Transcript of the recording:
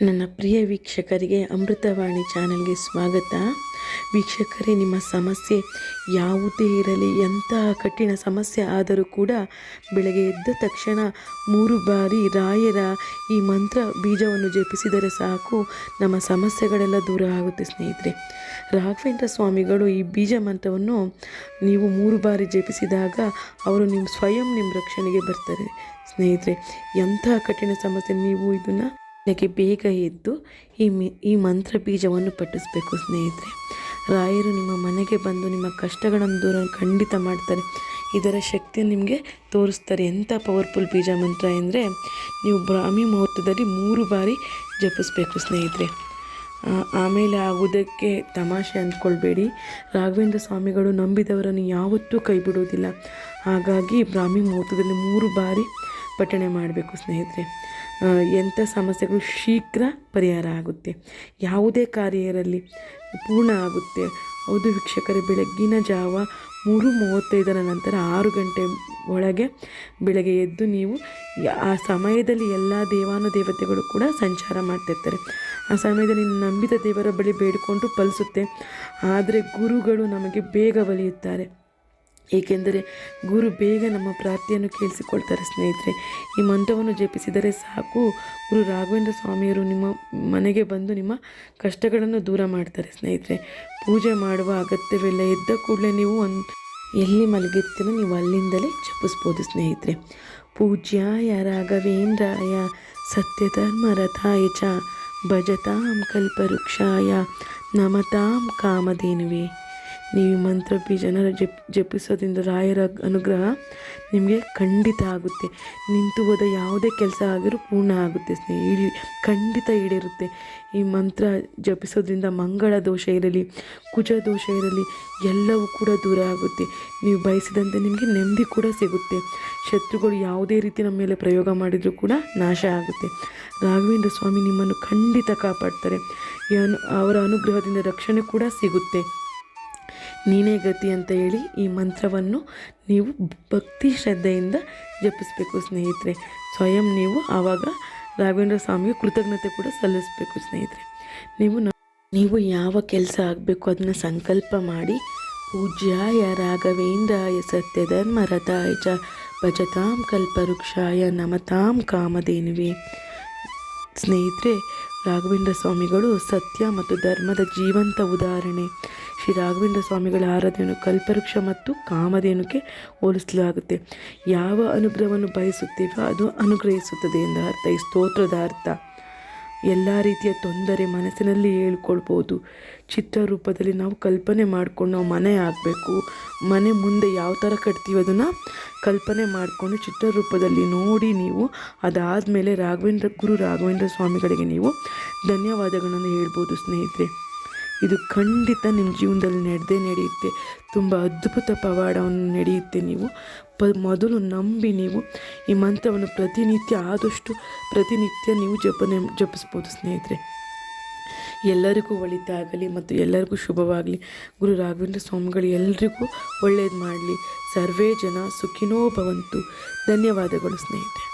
ನನ್ನ ಪ್ರಿಯ ವೀಕ್ಷಕರಿಗೆ ಅಮೃತವಾಣಿ ಚಾನಲ್ಗೆ ಸ್ವಾಗತ. ವೀಕ್ಷಕರೇ, ನಿಮ್ಮ ಸಮಸ್ಯೆ ಯಾವುದೇ ಇರಲಿ, ಎಂತಹ ಕಠಿಣ ಸಮಸ್ಯೆ ಆದರೂ ಕೂಡ ಬೆಳಗ್ಗೆ ಎದ್ದ ತಕ್ಷಣ ಮೂರು ಬಾರಿ ರಾಯರ ಈ ಮಂತ್ರ ಬೀಜವನ್ನು ಜಪಿಸಿದರೆ ಸಾಕು, ನಮ್ಮ ಸಮಸ್ಯೆಗಳೆಲ್ಲ ದೂರ ಆಗುತ್ತೆ ಸ್ನೇಹಿತರೆ. ರಾಘವೇಂದ್ರ ಸ್ವಾಮಿಗಳು ಈ ಬೀಜ ಮಂತ್ರವನ್ನು ನೀವು ಮೂರು ಬಾರಿ ಜಪಿಸಿದಾಗ ಅವರು ನಿಮ್ಮ ಸ್ವಯಂ ನಿಮ್ಮ ರಕ್ಷಣೆಗೆ ಬರ್ತಾರೆ. ಸ್ನೇಹಿತರೆ ಎಂಥ ಕಠಿಣ ಸಮಸ್ಯೆ ನೀವು ಇದನ್ನು ಬೆಳಗ್ಗೆ ಬೇಗ ಎದ್ದು ಈ ಮಿ, ಈ ಮಂತ್ರ ಬೀಜವನ್ನು ಪಠಿಸಬೇಕು ಸ್ನೇಹಿತರೆ. ರಾಯರು ನಿಮ್ಮ ಮನೆಗೆ ಬಂದು ನಿಮ್ಮ ಕಷ್ಟಗಳನ್ನು ದೂರ ಖಂಡಿತ ಮಾಡ್ತಾರೆ. ಇದರ ಶಕ್ತಿಯನ್ನು ನಿಮಗೆ ತೋರಿಸ್ತಾರೆ. ಎಂಥ ಪವರ್ಫುಲ್ ಬೀಜ ಮಂತ್ರ ಎಂದರೆ ನೀವು ಬ್ರಾಹ್ಮಿ ಮುಹೂರ್ತದಲ್ಲಿ ಮೂರು ಬಾರಿ ಜಪಿಸ್ಬೇಕು ಸ್ನೇಹಿತರೆ. ಆಮೇಲೆ ಆಗುವುದಕ್ಕೆ ತಮಾಷೆ ಅಂದ್ಕೊಳ್ಬೇಡಿ. ರಾಘವೇಂದ್ರ ಸ್ವಾಮಿಗಳು ನಂಬಿದವರನ್ನು ಯಾವತ್ತೂ ಕೈ ಬಿಡುವುದಿಲ್ಲ ಹಾಗಾಗಿ ಬ್ರಾಹ್ಮಿ ಮುಹೂರ್ತದಲ್ಲಿ ಮೂರು ಬಾರಿ ಪಠಣೆ ಮಾಡಬೇಕು ಸ್ನೇಹಿತರೆ. ಎಂಥ ಸಮಸ್ಯೆಗಳು ಶೀಘ್ರ ಪರಿಹಾರ ಆಗುತ್ತೆ. ಯಾವುದೇ ಕಾರ್ಯ ಇರಲಿ, ಪೂರ್ಣ ಆಗುತ್ತೆ. ಹೌದು ವೀಕ್ಷಕರೇ, ಬೆಳಗ್ಗಿನ ಜಾವ ಮೂರು ಮೂವತ್ತೈದರ ನಂತರ ಆರು ಗಂಟೆ ಒಳಗೆ ಬೆಳಗ್ಗೆ ಎದ್ದು ನೀವು ಆ ಸಮಯದಲ್ಲಿ ಎಲ್ಲ ದೇವಾನುದೇವತೆಗಳು ಕೂಡ ಸಂಚಾರ ಮಾಡ್ತಿರ್ತಾರೆ. ಆ ಸಮಯದಲ್ಲಿ ನಂಬಿದ ದೇವರ ಬಳಿ ಬೇಡಿಕೊಂಡು ಫಲಿಸುತ್ತೆ ಆದರೆ ಗುರುಗಳು ನಮಗೆ ಬೇಗ ಒಲಿಯುತ್ತಾರೆ ಏಕೆಂದರೆ ಗುರು ಬೇಗ ನಮ್ಮ ಪ್ರಾರ್ಥನೆಯನ್ನು ಕೇಳಿಸಿಕೊಳ್ತಾರೆ ಸ್ನೇಹಿತರೆ. ಈ ಮಂತ್ರವನ್ನು ಜಪಿಸಿದರೆ ಸಾಕು. ಗುರು ರಾಘವೇಂದ್ರ ಸ್ವಾಮಿಯರು ನಿಮ್ಮ ಮನೆಗೆ ಬಂದು ನಿಮ್ಮ ಕಷ್ಟಗಳನ್ನು ದೂರ ಮಾಡ್ತಾರೆ ಸ್ನೇಹಿತರೆ. ಪೂಜೆ ಮಾಡುವ ಅಗತ್ಯವಿಲ್ಲ. ಎದ್ದ ಕೂಡಲೇ ನೀವು ಒಂದು ಎಲ್ಲಿ ಮಲಗಿರ್ತೀರೋ ನೀವು ಅಲ್ಲಿಂದಲೇ ಜಪಿಸ್ಬೋದು ಸ್ನೇಹಿತರೆ. ಪೂಜ್ಯಾಯ ರಾಘವೇಂದ್ರಾಯ ಸತ್ಯಧರ್ಮ ರಥಾಯ ಚ ಭಜತಾಂ ಕಲ್ಪವೃಕ್ಷಾಯ ನಮತಾಂ ಕಾಮಧೇನುವೆ. ನೀವು ಮಂತ್ರ ಬೀಜನ ಜಪ್ ಜಪಿಸೋದ್ರಿಂದ ರಾಯರ ಅನುಗ್ರಹ ನಿಮಗೆ ಖಂಡಿತ ಆಗುತ್ತೆ. ನಿಂತು ಹೋದ ಯಾವುದೇ ಕೆಲಸ ಆಗಿರೂ ಪೂರ್ಣ ಆಗುತ್ತೆ ಸ್ನೇಹಿ ಖಂಡಿತ ಈಡೇರುತ್ತೆ. ಈ ಮಂತ್ರ ಜಪಿಸೋದ್ರಿಂದ ಮಂಗಳ ದೋಷ ಇರಲಿ, ಕುಜ ದೋಷ ಇರಲಿ, ಎಲ್ಲವೂ ಕೂಡ ದೂರ ಆಗುತ್ತೆ. ನೀವು ಬಯಸಿದಂತೆ ನಿಮಗೆ ನೆಮ್ಮದಿ ಕೂಡ ಸಿಗುತ್ತೆ. ಶತ್ರುಗಳು ಯಾವುದೇ ರೀತಿ ನಮ್ಮ ಮೇಲೆ ಪ್ರಯೋಗ ಮಾಡಿದರೂ ಕೂಡ ನಾಶ ಆಗುತ್ತೆ. ರಾಘವೇಂದ್ರ ಸ್ವಾಮಿ ನಿಮ್ಮನ್ನು ಖಂಡಿತ ಕಾಪಾಡ್ತಾರೆ. ಅವರ ಅನುಗ್ರಹದಿಂದ ರಕ್ಷಣೆ ಕೂಡ ಸಿಗುತ್ತೆ. ನೀನೇ ಗತಿ ಅಂತ ಹೇಳಿ ಈ ಮಂತ್ರವನ್ನು ನೀವು ಭಕ್ತಿ ಶ್ರದ್ಧೆಯಿಂದ ಜಪಿಸಬೇಕು ಸ್ನೇಹಿತರೆ. ಸ್ವಯಂ ನೀವು ಆವಾಗ ರಾಘವೇಂದ್ರ ಸ್ವಾಮಿಗೆ ಕೃತಜ್ಞತೆ ಕೂಡ ಸಲ್ಲಿಸಬೇಕು ಸ್ನೇಹಿತರೆ. ನೀವು ನೀವು ಯಾವ ಕೆಲಸ ಆಗಬೇಕು ಅದನ್ನ ಸಂಕಲ್ಪ ಮಾಡಿ, ಪೂಜ್ಯಾಯ ರಾಘವೇಂದ್ರಾಯ ಸತ್ಯಧರ್ಮರಥಾಯ ಚ ಭಜತಾಂ ಕಲ್ಪವೃಕ್ಷಾಯ ನಮತಾಂ ಕಾಮಧೇನುವೆ. ಸ್ನೇಹಿತರೆ, ರಾಘವೇಂದ್ರ ಸ್ವಾಮಿಗಳು ಸತ್ಯ ಮತ್ತು ಧರ್ಮದ ಜೀವಂತ ಉದಾಹರಣೆ. ಶ್ರೀ ರಾಘವೇಂದ್ರ ಸ್ವಾಮಿಗಳ ಆರಾಧನೆಯನ್ನು ಕಲ್ಪವೃಕ್ಷ ಮತ್ತು ಕಾಮಧೇನುಕ್ಕೆ ಹೋಲಿಸಲಾಗುತ್ತೆ. ಯಾವ ಅನುಗ್ರಹವನ್ನು ಬಯಸುತ್ತೀವೋ ಅದು ಅನುಗ್ರಹಿಸುತ್ತದೆ ಎಂದ ಅರ್ಥ. ಈ ಸ್ತೋತ್ರದ ಅರ್ಥ, ಎಲ್ಲ ರೀತಿಯ ತೊಂದರೆ ಮನಸ್ಸಿನಲ್ಲಿ ಹೇಳ್ಕೊಳ್ಬೋದು. ಚಿತ್ರರೂಪದಲ್ಲಿ ನಾವು ಕಲ್ಪನೆ ಮಾಡ್ಕೊಂಡು ನಾವು ಮನೆ ಆಗಬೇಕು ಮನೆ ಮುಂದೆ ಯಾವ ಥರ ಕಟ್ತೀವಿ ಅದನ್ನು ಕಲ್ಪನೆ ಮಾಡಿಕೊಂಡು ಚಿತ್ರರೂಪದಲ್ಲಿ ನೋಡಿ ನೀವು, ಅದಾದಮೇಲೆ ರಾಘವೇಂದ್ರ, ಗುರು ರಾಘವೇಂದ್ರ ಸ್ವಾಮಿಗಳಿಗೆ ನೀವು ಧನ್ಯವಾದಗಳನ್ನು ಹೇಳ್ಬೋದು ಸ್ನೇಹಿತರೆ. ಇದು ಖಂಡಿತ ನಿಮ್ಮ ಜೀವನದಲ್ಲಿ ನಡೆದೇ ನಡೆಯುತ್ತೆ. ತುಂಬ ಅದ್ಭುತ ಪವಾಡವನ್ನು ನಡೆಯುತ್ತೆ ನೀವು. ಪ, ಮೊದಲು ನಂಬಿ ನೀವು. ಈ ಮಂತ್ರವನ್ನು ಪ್ರತಿನಿತ್ಯ, ಆದಷ್ಟು ಪ್ರತಿನಿತ್ಯ ನೀವು ಜಪನೆ, ಜಪಿಸ್ಬೋದು ಸ್ನೇಹಿತರೆ. ಎಲ್ಲರಿಗೂ ಒಳಿತಾಗಲಿ ಮತ್ತು ಎಲ್ಲರಿಗೂ ಶುಭವಾಗಲಿ. ಗುರು ರಾಘವೇಂದ್ರ ಸ್ವಾಮಿಗಳು ಎಲ್ರಿಗೂ ಒಳ್ಳೆಯದು ಮಾಡಲಿ. ಸರ್ವೇ ಜನ ಸುಖಿನೋ ಭವಂತು. ಧನ್ಯವಾದಗಳು ಸ್ನೇಹಿತರೆ.